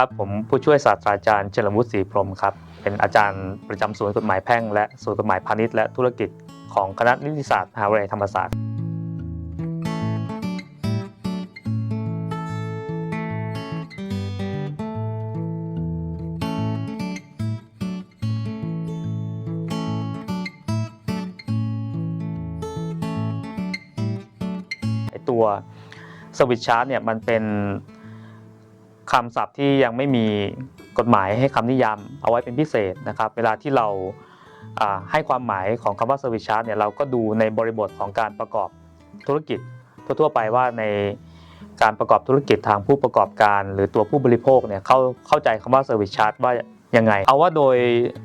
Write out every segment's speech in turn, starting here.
ครับผมผู้ช่วยศาสตราจารย์เฉลิมวุฒิศรีพรมครับเป็นอาจารย์ประจำศูนย์กฎหมายแพ่งและศูนย์กฎหมายพาณิชย์และธุรกิจของคณะนิติศาสตร์มหาวิทยาลัยธรรมศาสตร์ตัวสวิตชาร์ตเนี่ยมันเป็น คำศัพท์ที่ยังไม่มีกฎหมายให้คำนิยามเอาไว้เป็นพิเศษนะครับ เวลาที่เราให้ความหมายของคำว่าสวิตชาร์ตเนี่ยเราก็ดูในบริบทของการประกอบธุรกิจทั่วๆไปว่าในการประกอบธุรกิจทางผู้ประกอบการ หรือตัวผู้บริโภคเนี่ยเข้าเข้าใจคำว่าเซอร์วิสชาร์ตว่ายังไง เอาว่าโดย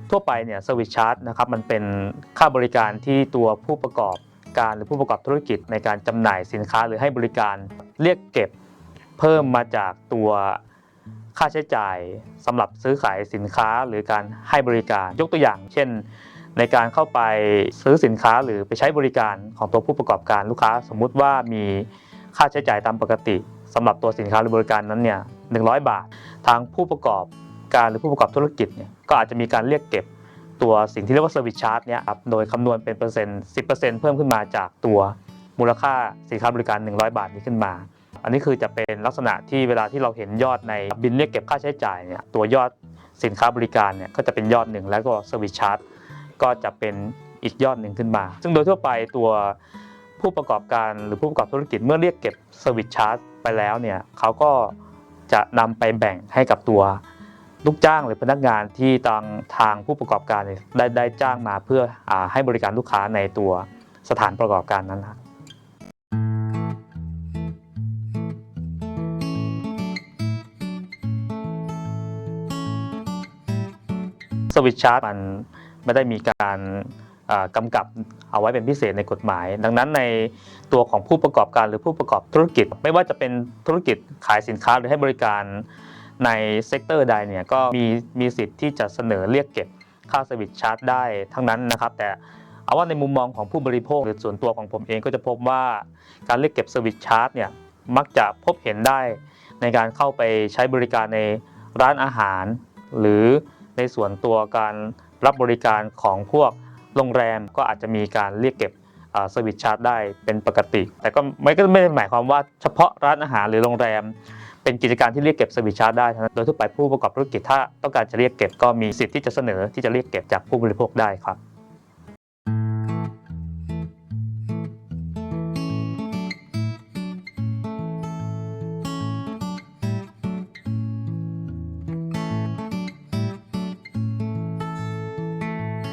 ทั่วไปเนี่ยเซอร์วิสชาร์ตนะครับมันเป็นค่าบริการที่ตัวผู้ประกอบการหรือผู้ประกอบธุรกิจในการจำหน่ายสินค้าหรือให้บริการเรียกเก็บเพิ่มมาจากตัว ค่าใช้จ่ายสำหรับซื้อขายสินค้าหรือการให้บริการ ยกตัวอย่าง เช่น ในการเข้าไปซื้อสินค้าหรือไปใช้บริการของตัวผู้ประกอบการลูกค้า สมมุติว่ามีค่าใช้จ่ายตามปกติสำหรับตัวสินค้าหรือบริการนั้นเนี่ย100บาท ทางผู้ประกอบการหรือผู้ประกอบธุรกิจเนี่ยก็อาจจะมีการเรียกเก็บตัวสิ่งที่เรียกว่า Service Charge เนี่ยครับโดยคำนวณเป็นเปอร์เซ็นต์10%เพิ่มขึ้นมาจากตัวมูลค่าสินค้าบริการ 100 บาทนี้ขึ้นมา อันนี้คือจะเป็นลักษณะที่เวลาที่เราเห็นยอดในบินเรียกเก็บค่าใช้จ่ายเนี่ยตัวยอดสินค้าบริการเนี่ยก็จะเป็นยอดหนึ่งแล้วก็ Service Charge ก็จะเป็นอีกยอดหนึ่งขึ้นมา ซึ่งโดยทั่วไปตัวผู้ประกอบการหรือผู้ประกอบธุรกิจเมื่อเรียกเก็บ Service Charge ไปแล้วเนี่ยเขาก็จะนำไปแบ่งให้กับตัวลูกจ้างหรือพนักงานที่ทางทางผู้ประกอบการได้ได้จ้างมาเพื่ออให้บริการลูกค้าในตัวสถานประกอบการนั้น วิตชาร์ตมันไม่ได้มีการอ่ากำกับเอาไว้เป็นพิเศษในกฎหมาย ดังนั้นในตัวของผู้ประกอบการหรือผู้ประกอบธุรกิจ ไม่ว่าจะเป็นธุรกิจขายสินค้าหรือให้บริการในเซกเตอร์ใดเนี่ยก็มีมีสิทธิ์ที่จะเสนอเรียกเก็บค่าสวิตชาร์จได้ทั้งนั้นนะครับ แต่เอาว่าในมุมมองของผู้บริโภคหรือส่วนตัวของผมเองก็จะพบว่าการเรียกเก็บสวิตชาร์จเนี่ยมักจะพบเห็นได้ในการเข้าไปใช้บริการในร้านอาหาร หรือ ในส่วนตัวการรับบริการของพวกโรงแรมก็อาจจะมีการเรียกเก็บสวิตชาร์จได้เป็นปกติ แต่ก็ไม่ก็ไม่ได้หมายความว่าเฉพาะร้านอาหารหรือโรงแรม เป็นกิจการที่เรียกเก็บสวิตชาร์จได้เท่านั้นโดยทั่วไปผู้ประกอบธุรกิจถ้าต้องการจะเรียกเก็บก็มีสิทธิ์ที่จะเสนอที่จะเรียกเก็บจากผู้บริโภคได้ครับ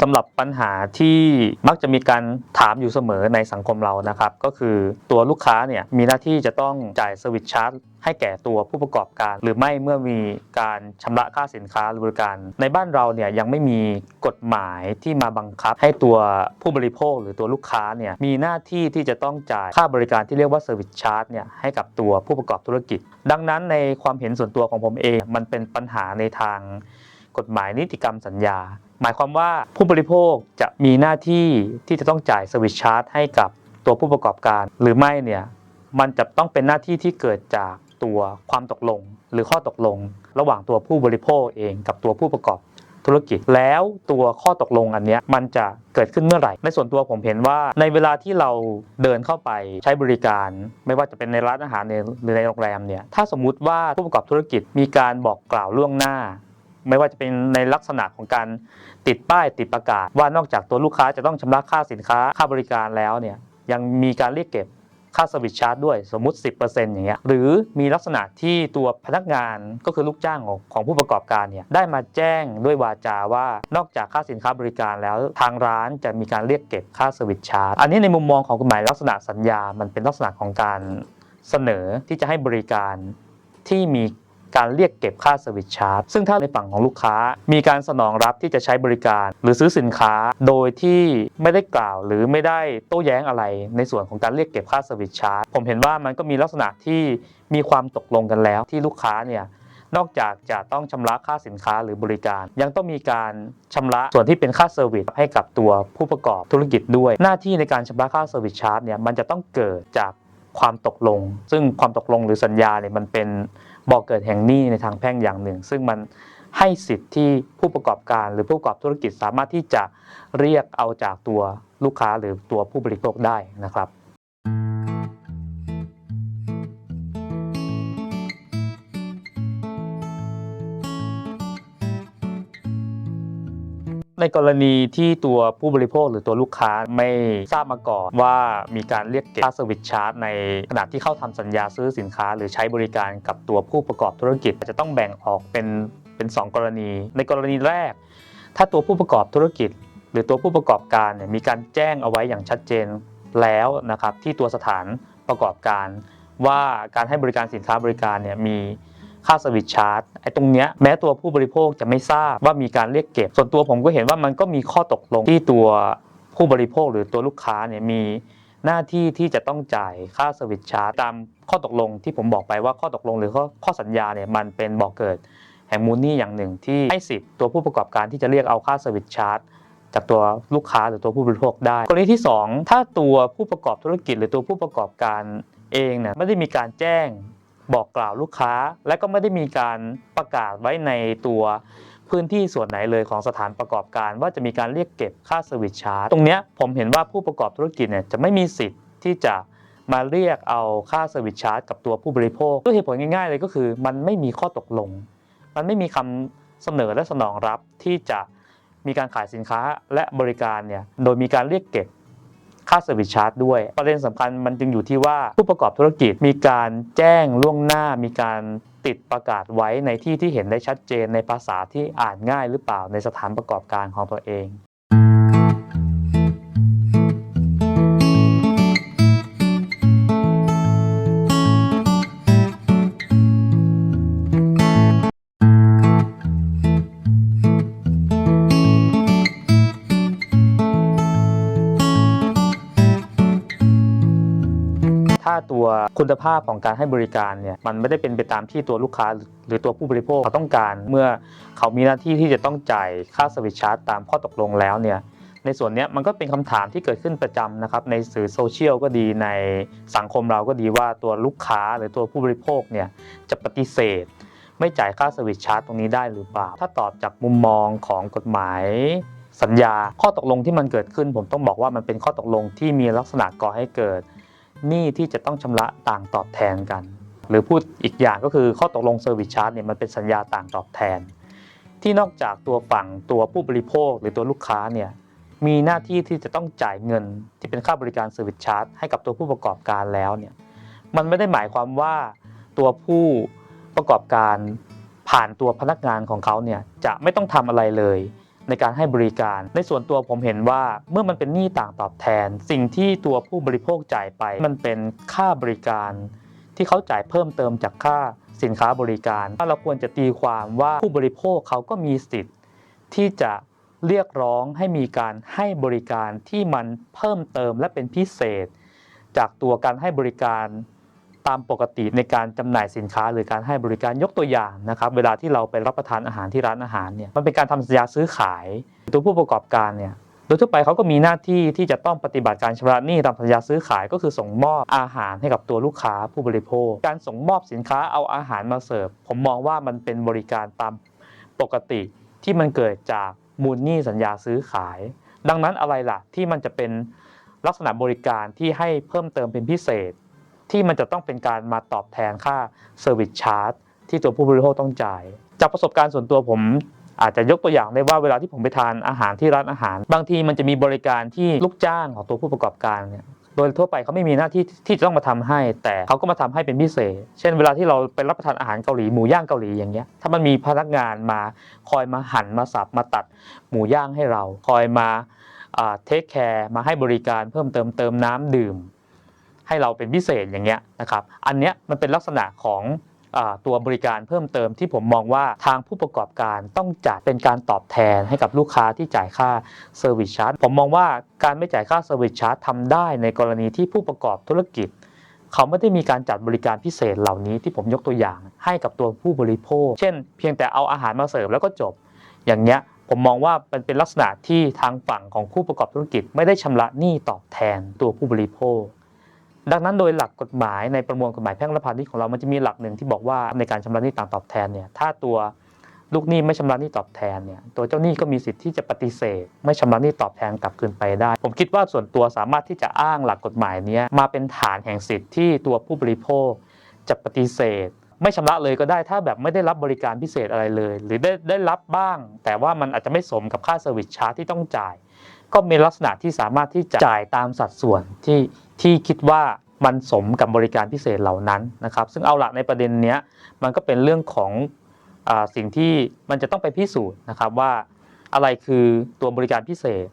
สำหรับปัญหาที่มักจะมีการถามอยู่เสมอในสังคมเรานะครับ ก็คือตัวลูกค้าเนี่ยมีหน้าที่จะต้องจ่ายสวิตชาร์จให้แก่ตัวผู้ประกอบการ หรือไม่เมื่อมีการชำระค่าสินค้าหรือบริการ ในบ้านเราเนี่ยยังไม่มีกฎหมายที่มาบังคับ ให้ตัวผู้บริโภคหรือตัวลูกค้าเนี่ยมีหน้าที่ที่จะต้องจ่ายค่าบริการที่เรียกว่าเซอร์วิสชาร์จเนี่ยให้กับตัวผู้ประกอบธุรกิจ ดังนั้นในความเห็นส่วนตัวของผมเอง มันเป็นปัญหาในทาง กฎหมายนิติกรรมสัญญา หมายความว่าผู้บริโภคจะมีหน้าที่ที่จะต้องจ่ายสวิตชาร์จให้กับตัวผู้ประกอบการ หรือไม่เนี่ยมันจะต้องเป็นหน้าที่ที่เกิดจากตัวความตกลง หรือข้อตกลง ระหว่างตัวผู้บริโภคเองกับตัวผู้ประกอบธุรกิจ แล้วตัวข้อตกลงอันนี้มันจะเกิดขึ้นเมื่อไหร่ ในส่วนตัวผมเห็นว่าในเวลาที่เราเดินเข้าไปใช้บริการ ไม่ว่าจะเป็นในร้านอาหารหรือในโรงแรมเนี่ยถ้าสมมุติว่าผู้ประกอบธุรกิจมีการบอกกล่าวล่วงหน้า ไม่ว่าจะเป็นในลักษณะของการติดป้ายติดประกาศ ว่านอกจากตัวลูกค้าจะต้องชำระค่าสินค้าค่าบริการแล้วเนี่ยยังมีการเรียกเก็บค่าสวิตชาร์จด้วยสมมุติ 10%อย่างเงี้ยหรือมีลักษณะที่ตัวพนักงานก็คือลูกจ้างของของผู้ประกอบการเนี่ยได้มาแจ้งด้วยวาจาว่านอกจากค่าสินค้าบริการแล้วทางร้านจะมีการเรียกเก็บค่าสวิตชาร์จ อันนี้ในมุมมองของกฎหมายลักษณะสัญญา มันเป็นลักษณะของการเสนอที่จะให้บริการที่มี การเรียกเก็บค่าสวิตชาร์จซึ่งถ้าในฝั่งของลูกค้า มีการสนองรับที่จะใช้บริการ หรือซื้อสินค้าโดยที่ไม่ได้กล่าวหรือไม่ได้โต้แย้งอะไร ในส่วนของการเรียกเก็บค่าสวิตชาร์จผมเห็นว่ามันก็มีลักษณะที่มีความตกลงกันแล้วที่ลูกค้าเนี่ยนอกจากจะต้องชำระค่าสินค้าหรือบริการ ยังต้องมีการชำระส่วนที่เป็นค่าเซอร์วิสให้กับตัวผู้ประกอบธุรกิจด้วย หน้าที่ในการชำระค่าเซอร์วิสชาร์จเนี่ยมันจะต้องเกิดจาก ความตกลง ซึ่งความตกลงหรือสัญญาเนี่ยมันเป็นบ่อกเกิดแห่งหนี้ในทางแพ่งอย่างหนึ่ง ซึ่งมันให้สิทธิ์ที่ผู้ประกอบการหรือผู้ประกอบธุรกิจสามารถที่จะเรียกเอาจากตัวลูกค้าหรือตัวผู้บริโภคได้นะครับ ในกรณีที่ตัวผู้บริโภคหรือตัวลูกค้าไม่ทราบมาก่อนว่ามีการเรียกเก็บค่าเซอร์วิสชาร์จในขณะที่เข้าทำสัญญาซื้อสินค้า หรือใช้บริการกับตัวผู้ประกอบธุรกิจจะต้องแบ่งออกเป็นเป็น 2 กรณี ในกรณีแรก ถ้าตัวผู้ประกอบธุรกิจ หรือตัวผู้ประกอบการเนี่ยมีการแจ้งเอาไว้อย่างชัดเจนแล้วนะครับที่ตัวสถานประกอบการ ว่าการให้บริการสินค้าบริการเนี่ยมี ค่าสวิตชาร์จไอ้ตรงเนี้ยแม้ตัวผู้บริโภคจะไม่ทราบว่ามีการเรียกเก็บ ส่วนตัวผมก็เห็นว่ามันก็มีข้อตกลงที่ตัวผู้บริโภคหรือตัวลูกค้าเนี่ยมีหน้าที่ที่จะต้องจ่ายค่าสวิตชาร์จตามข้อตกลงที่ผมบอกไปว่าข้อตกลงหรือข้อข้อสัญญาเนี่ยมันเป็นบอกเกิดแห่งมูลหนี้อย่างหนึ่งที่ให้สิทธิ์ตัวผู้ประกอบการที่จะเรียกเอาค่าสวิตชาร์จจากตัวลูกค้าหรือตัวผู้บริโภคได้กรณีที่ 2 ถ้าตัวผู้ประกอบธุรกิจ หรือตัวผู้ประกอบการเองเนี่ยไม่ได้มีการแจ้ง บอกกล่าวลูกค้า และก็ไม่ได้มีการประกาศไว้ในตัวพื้นที่ส่วนไหนเลยของสถานประกอบการว่าจะมีการเรียกเก็บค่าสวิตชาร์จตรงนี้ผมเห็นว่าผู้ประกอบธุรกิจเนี่ยจะไม่มีสิทธิ์ที่จะมาเรียกเอาค่าสวิตชาร์จกับตัวผู้บริโภคด้วยเหตุผลง่ายๆเลยก็คือ มันไม่มีข้อตกลง มันไม่มีคำเสนอและสนองรับที่จะมีการขายสินค้าและบริการเนี่ยโดยมีการเรียกเก็บ ค่าเซอร์วิสชาร์จด้วย ประเด็นสำคัญมันจึงอยู่ที่ว่าผู้ประกอบธุรกิจมีการแจ้งล่วงหน้ามีการติดประกาศไว้ในที่ที่เห็นได้ชัดเจนในภาษาที่อ่านง่ายหรือเปล่าในสถานประกอบการของตัวเอง ตัวคุณภาพของการให้บริการเนี่ยมันไม่ได้เป็นไปตามที่ตัวลูกค้าหรือตัวผู้บริโภคเขาต้องการ เมื่อเขามีหน้าที่ที่จะต้องจ่ายค่าสวิตชาร์จตามข้อตกลงแล้วเนี่ยในส่วนนี้มันก็เป็นคำถามที่เกิดขึ้นประจำนะครับในสื่อโซเชียลก็ดีในสังคมเราก็ดีว่าตัวลูกค้าหรือตัวผู้บริโภคเนี่ยจะปฏิเสธ ไม่จ่ายค่าสวิตชาร์จตรงนี้ได้หรือเปล่า ถ้าตอบจากมุมมองของกฎหมายสัญญา ข้อตกลงที่มันเกิดขึ้น ผมต้องบอกว่ามันเป็นข้อตกลงที่มีลักษณะก่อให้เกิด หนี้ที่จะต้องชำระต่างตอบแทนกัน หรือพูดอีกอย่างก็คือข้อตกลงเซอร์วิสชาร์จเนี่ยมันเป็นสัญญาต่างตอบแทน ที่นอกจากตัวฝั่งตัวผู้บริโภคหรือตัวลูกค้าเนี่ยมีหน้าที่ที่จะต้องจ่ายเงินที่เป็นค่าบริการเซอร์วิสชาร์จให้กับตัวผู้ประกอบการแล้วเนี่ยมันไม่ได้หมายความว่าตัวผู้ประกอบการผ่านตัวพนักงานของเขาเนี่ยจะไม่ต้องทำอะไรเลย ในการให้บริการ ในส่วนตัวผมเห็นว่าเมื่อมันเป็นหนี้ต่างตอบแทน สิ่งที่ตัวผู้บริโภคจ่ายไป มันเป็นค่าบริการ ที่เขาจ่ายเพิ่มเติมจากค่าสินค้าบริการถ้าเราควรจะตีความว่าผู้บริโภคเขาก็มีสิทธิ์ ที่จะเรียกร้องให้มีการให้บริการที่มันเพิ่มเติมและเป็นพิเศษ จากตัวการให้บริการ ตามปกติในการจำหน่ายสินค้าหรือการให้บริการยกตัวอย่างนะครับเวลาที่เราไปรับประทานอาหารที่ร้านอาหารเนี่ยมันเป็นการทำสัญญาซื้อขาย ตัวผู้ประกอบการเนี่ยโดยทั่วไปเขาก็มีหน้าที่ที่จะต้องปฏิบัติการชำระหนี้ตามสัญญาซื้อขายก็คือส่งมอบอาหารให้กับตัวลูกค้าผู้บริโภค การส่งมอบสินค้าเอาอาหารมาเสิร์ฟผมมองว่ามันเป็นบริการตามปกติที่มันเกิดจากมูลหนี้สัญญาซื้อขาย ดังนั้นอะไรล่ะที่มันจะเป็นลักษณะบริการที่ให้เพิ่มเติมเป็นพิเศษ ที่มันจะต้องเป็นการมาตอบแทนค่าเซอร์วิสชาร์จที่ตัวผู้บริโภคต้องจ่าย จากประสบการณ์ส่วนตัวผมอาจจะยกตัวอย่างได้ว่าเวลาที่ผมไปทานอาหารที่ร้านอาหาร บางทีมันจะมีบริการที่ลูกจ้างของตัวผู้ประกอบการเนี่ยโดยทั่วไปเขาไม่มีหน้าที่ที่จะต้องมาทำให้ แต่เขาก็มาทำให้เป็นพิเศษ เช่นเวลาที่เราไปรับประทานอาหารเกาหลีหมูย่างเกาหลีอย่างเงี้ยถ้ามันมีพนักงานมาคอยมาหั่นมาสับมาตัดหมูย่างให้เรา คอยมาเทคแคร์มาให้บริการเพิ่มเติมเติมน้ำดื่ม ให้เราเป็นพิเศษอย่างเงี้ยนะครับอันเนี้ยมันเป็นลักษณะของตัวบริการเพิ่มเติมที่ผมมองว่าทางผู้ประกอบการต้องจัดเป็นการตอบแทนให้กับลูกค้าที่จ่ายค่าเซอร์วิสชาร์จผมมองว่าการไม่จ่ายค่าเซอร์วิสชาร์จทำได้ในกรณีที่ผู้ประกอบธุรกิจ เขาไม่ได้มีการจัดบริการพิเศษเหล่านี้ที่ผมยกตัวอย่าง ให้กับตัวผู้บริโภค เช่น เพียงแต่เอาอาหารมาเสิร์ฟแล้วก็จบ อย่างเงี้ยผมมองว่าเป็นเป็นลักษณะที่ทางฝั่งของผู้ประกอบธุรกิจ ไม่ได้ชำระหนี้ตอบแทนตัวผู้บริโภค ดังนั้นโดยหลักกฎหมายในประมวลกฎหมายแพ่งและพาณิชย์ของเรามันจะมีหลักหนึ่งที่บอกว่าในการชำระหนี้ต่างตอบแทนเนี่ยถ้าตัวลูกหนี้ไม่ชำระหนี้ตอบแทนเนี่ยตัวเจ้าหนี้ก็มีสิทธิ์ที่จะปฏิเสธ ไม่ชำระหนี้ตอบแทนกลับคืนไปได้ ผมคิดว่าส่วนตัวสามารถที่จะอ้างหลักกฎหมายเนี้ยมาเป็นฐานแห่งสิทธิ์ที่ตัวผู้บริโภค จะปฏิเสธ ไม่ชำระเลยก็ได้ถ้าแบบไม่ได้รับบริการพิเศษอะไรเลย หรือได้ได้รับบ้าง แต่ว่ามันอาจจะไม่สมกับค่าเซอร์วิสชาร์จที่ต้องจ่าย ก็มีลักษณะที่สามารถที่จะจ่ายตามสัดส่วนที่ ที่คิดว่ามันสมกับบริการพิเศษเหล่านั้นนะครับ ซึ่งเอาละในประเด็นเนี้ยมันก็เป็นเรื่องของอสิ่งที่มันจะต้องไปพิสูจน์นะครับว่าอะไรคือตัวบริการพิเศษ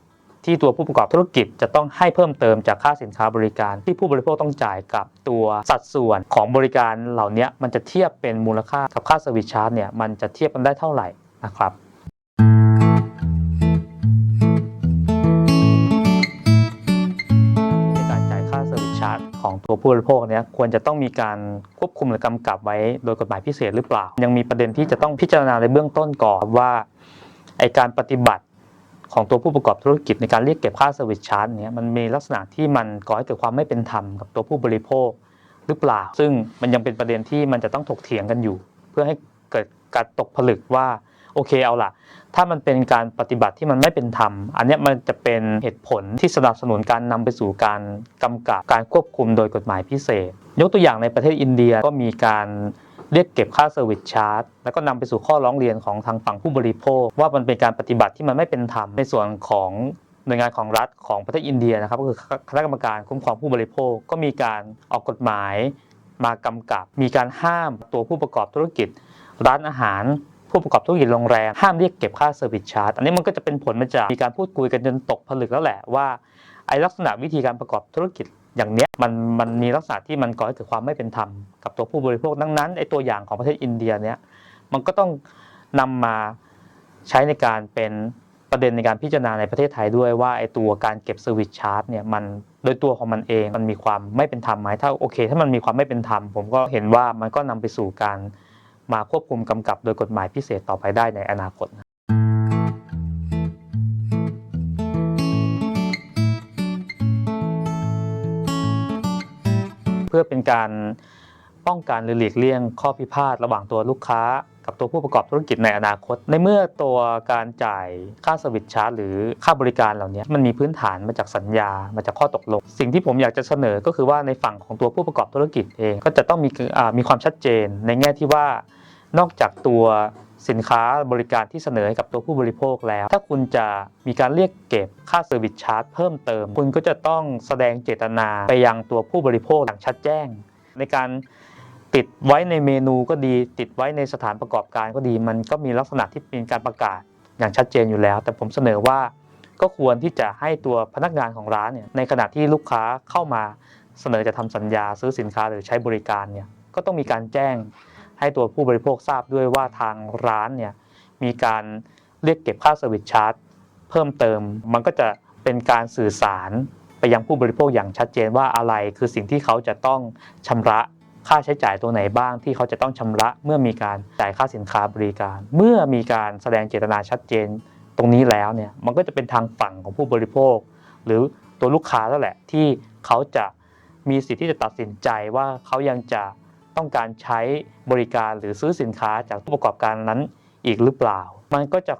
ที่ตัวผู้ประกอบธุรกิจจะต้องให้เพิ่มเติมจากค่าสินค้าบริการ ที่ผู้บริโภคต้องจ่ายกับตัวสัดส่วนของบริการเหล่านี้มันจะเทียบเป็นมูลค่ากับค่าสวิตชาร์จเนี่ยมันจะเทียบกันได้เท่าไหร่นะครับ ตัวผู้บริโภคเนี่ยควรจะต้องมีการควบคุมหรือกำกับไว้โดยกฎหมายพิเศษหรือเปล่า ยังมีประเด็นที่จะต้องพิจารณาในเบื้องต้นก่อนว่าไอการปฏิบัติของตัวผู้ประกอบธุรกิจในการเรียกเก็บค่าเซอร์วิสชาร์จเนี่ยมันมีลักษณะที่มันก่อให้เกิดความไม่เป็นธรรมกับตัวผู้บริโภคหรือเปล่า ซึ่งมันยังเป็นประเด็นที่มันจะต้องถกเถียงกันอยู่ เพื่อให้เกิดการตกผลึกว่า โอเคเอาล่ะ ถ้ามันเป็นการปฏิบัติที่มันไม่เป็นธรรม อันนี้มันจะเป็นเหตุผลที่สนับสนุนการนำไปสู่การกำกับการควบคุมโดยกฎหมายพิเศษ ยกตัวอย่างในประเทศอินเดียก็มีการเรียกเก็บค่าเซอร์วิสชาร์จแล้วก็นำไปสู่ข้อร้องเรียนของทางฝั่งผู้บริโภค ว่ามันเป็นการปฏิบัติที่มันไม่เป็นธรรมในส่วนของหน่วยงานของรัฐของประเทศอินเดียนะครับก็คือคณะกรรมการคุ้มครองผู้บริโภค ก็มีการออกกฎหมายมากำกับ มีการห้ามตัวผู้ประกอบธุรกิจ ร้านอาหาร ผู้ประกอบธุรกิจโรงแรมห้ามเรียกเก็บค่าเซอร์วิสชาร์จอันนี้มันก็จะเป็นผลมาจากมีการพูดคุยกันจนตกผลึกแล้วแหละว่าไอ้ลักษณะวิธีการประกอบธุรกิจอย่างเนี้ยมันมันมีลักษณะที่มันก่อให้เกิดความไม่เป็นธรรมกับตัวผู้บริโภคดังนั้นไอ้ตัวอย่างของประเทศอินเดียเนี้ยมันก็ต้องนำมาใช้ในการเป็นประเด็นในการพิจารณาในประเทศไทยด้วยว่าไอ้ตัวการเก็บเซอร์วิสชาร์จเนี่ยมันโดยตัวของมันเองมันมีความไม่เป็นธรรมไหมถ้าโอเค ถ้ามันมีความไม่เป็นธรรมผมก็เห็นว่ามันก็นำไปสู่การ มาควบคุมกำกับโดยกฎหมายพิเศษต่อไปได้ในอนาคตเพื่อเป็นการป้องกันหรือหลีกเลี่ยงข้อพิพาทระหว่างตัวลูกค้า กับตัวผู้ประกอบธุรกิจในอนาคต ในเมื่อตัวการจ่ายค่าสวิตชาร์จหรือค่าบริการเหล่านี้มันมีพื้นฐานมาจากสัญญามาจากข้อตกลง สิ่งที่ผมอยากจะเสนอก็คือว่าในฝั่งของตัวผู้ประกอบธุรกิจเอง ก็จะต้องมีมีความชัดเจนในแง่ที่ว่า นอกจากตัวสินค้าบริการที่เสนอให้กับตัวผู้บริโภคแล้ว ถ้าคุณจะมีการเรียกเก็บค่าเซอร์วิสชาร์จเพิ่มเติม คุณก็จะต้องแสดงเจตนาไปยังตัวผู้บริโภคอย่างชัดแจ้ง ในการติดไว้ในเมนูก็ดี ติดไว้ในสถานประกอบการก็ดี มันก็มีลักษณะที่เป็นการประกาศอย่างชัดเจนอยู่แล้ว แต่ผมเสนอว่าก็ควรที่จะให้ตัวพนักงานของร้านเนี่ยในขณะที่ลูกค้าเข้ามาเสนอจะทำสัญญาซื้อสินค้าหรือใช้บริการเนี่ยก็ต้องมีการแจ้ง ให้ตัวผู้บริโภคทราบด้วยว่าทางร้านเนี่ยมีการเรียกเก็บค่าเซอร์วิสชาร์จเพิ่มเติม มันก็จะเป็นการสื่อสารไปยังผู้บริโภคอย่างชัดเจนว่าอะไรคือสิ่งที่เขาจะต้องชำระค่าใช้จ่ายตัวไหนบ้างที่เขาจะต้องชำระเมื่อมีการจ่ายค่าสินค้าบริการ เมื่อมีการแสดงเจตนาชัดเจนตรงนี้แล้วเนี่ยมันก็จะเป็นทางฝั่งของผู้บริโภค หรือตัวลูกค้าแล้วแหละที่เขาจะมีสิทธิ์ที่จะตัดสินใจว่าเขายังจะ ต้องการใช้บริการหรือซื้อสินค้าจากผู้ประกอบการนั้นอีกหรือเปล่า มันก็จะ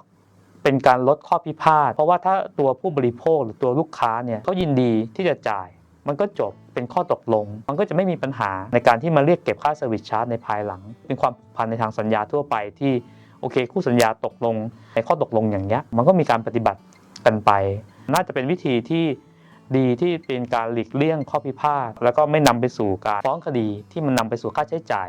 เป็นการลดข้อพิพาทเพราะว่าถ้าตัวผู้บริโภคหรือตัวลูกค้าเนี่ยเขายินดีที่จะจ่าย มันก็จบเป็นข้อตกลง มันก็จะไม่มีปัญหาในการที่มาเรียกเก็บค่าเซอร์วิสชาร์จในภายหลัง เป็นความผูกพันในทางสัญญาทั่วไปที่โอเค คู่สัญญาตกลงในข้อตกลงอย่างเงี้ยมันก็มีการปฏิบัติกันไป น่าจะเป็นวิธีที่ ดีที่เป็นการหลีกเลี่ยงข้อพิพาทแล้วก็ไม่นำไปสู่การฟ้องคดีที่มันนำไปสู่ค่าใช้จ่าย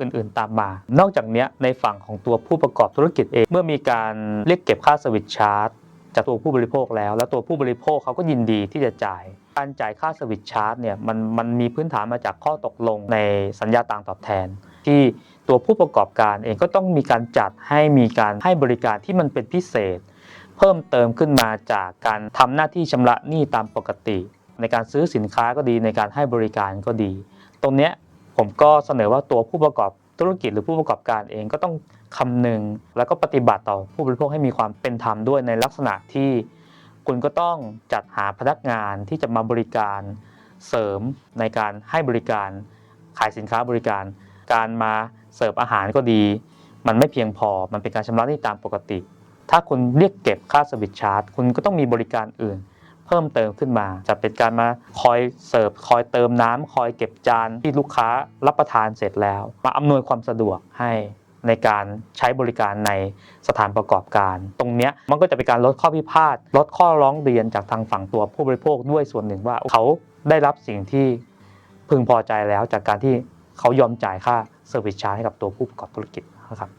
อื่นๆตามมา นอกจากนี้ในฝั่งของตัวผู้ประกอบธุรกิจเอง เมื่อมีการเรียกเก็บค่าสวิตชาร์จจากตัวผู้บริโภคแล้ว แล้วตัวผู้บริโภคเขาก็ยินดีที่จะจ่าย การจ่ายค่าสวิตชาร์จเนี่ยมันมันมีพื้นฐานมาจากข้อตกลงในสัญญาต่างตอบแทน ที่ตัวผู้ประกอบการเองก็ต้องมีการจัดให้มีการให้บริการที่มันเป็นพิเศษ เพิ่มเติมขึ้นมาจากการทำหน้าที่ชำระหนี้ตามปกติ ในการซื้อสินค้าก็ดีในการให้บริการก็ดี ตรงนี้ผมก็เสนอว่าตัวผู้ประกอบธุรกิจหรือผู้ประกอบการเองก็ต้องคำนึงแล้วก็ปฏิบัติต่อผู้บริโภคให้มีความเป็นธรรมด้วยในลักษณะที่ คุณก็ต้องจัดหาพนักงานที่จะมาบริการเสริมในการให้บริการขายสินค้าบริการ การมาเสิร์ฟอาหารก็ดี มันไม่เพียงพอมันเป็นการชำระหนี้ตามปกติ ถ้าคุณเรียกเก็บค่าสวิตชาร์จ คุณก็ต้องมีบริการอื่น เพิ่มเติมขึ้นมา จะเป็นการมาคอยเสิร์ฟคอยเติมน้ำคอยเก็บจานที่ลูกค้ารับประทานเสร็จแล้ว มาอำนวยความสะดวกให้ในการใช้บริการในสถานประกอบการ ตรงนี้มันก็จะเป็นการลดข้อพิพาทลดข้อร้องเรียนจากทางฝั่งตัวผู้บริโภคด้วยส่วนหนึ่งว่าเขาได้รับสิ่งที่พึงพอใจแล้วจากการที่เขายอมจ่ายค่าเซอร์วิสชาร์จให้กับตัวผู้ประกอบธุรกิจนะครับ